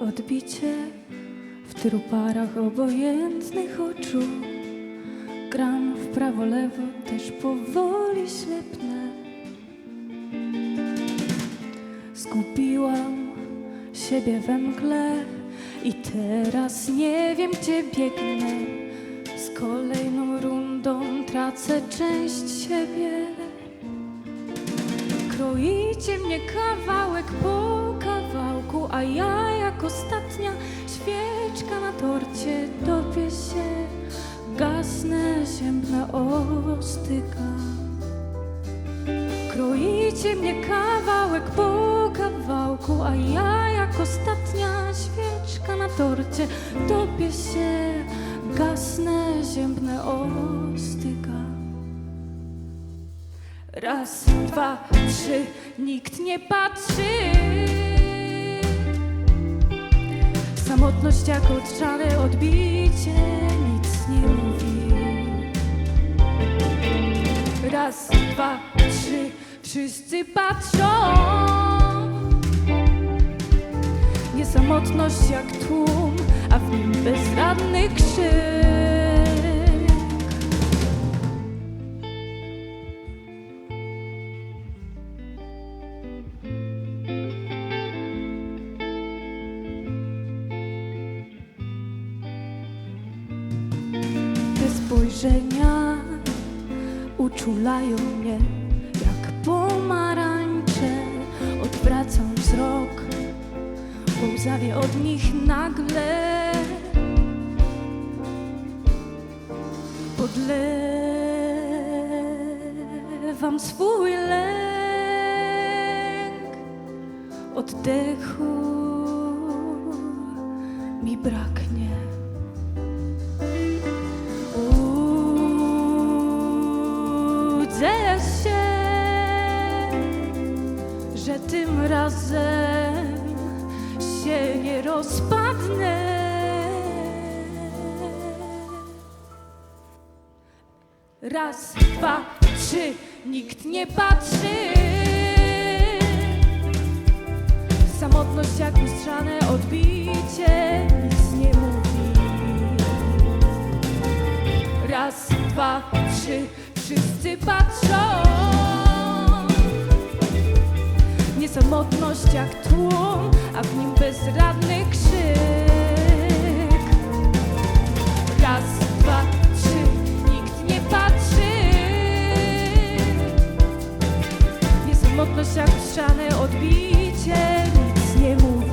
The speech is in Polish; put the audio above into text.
odbicie w tylu parach obojętnych oczu. Gram w prawo, lewo, też powoli ślepnę. Zgubiłam siebie we mgle i teraz nie wiem, gdzie biegnę. Z kolejną rundą tracę część siebie. Kroicie mnie kawałek po torcie topię się, gasnę, ziębnę, ostyka. Kroicie mnie kawałek po kawałku, a ja jak ostatnia świeczka na torcie topię się, gasnę, ziębnę, ostyka. Raz, dwa, trzy, nikt nie patrzy. Jak odczane odbicie, nic nie mówi. Raz, dwa, trzy, wszyscy patrzą. Niesamotność jak tłum, a w nim bezradny krzyk. Spojrzenia uczulają mnie jak pomarańcze. Odwracam wzrok, łzawie od nich nagle. Podlewam swój lęk, oddechu mi braknie. Tym razem się nie rozpadnę. Raz, dwa, trzy, nikt nie patrzy. Samotność jak lustrzane odbicie, nic nie mówi. Raz, dwa, trzy, wszyscy patrzą. samotność jak tłum, a w nim bezradny krzyk. Raz, dwa, trzy, nikt nie patrzy. Niesamotność jak trzane odbicie, nic nie mówi.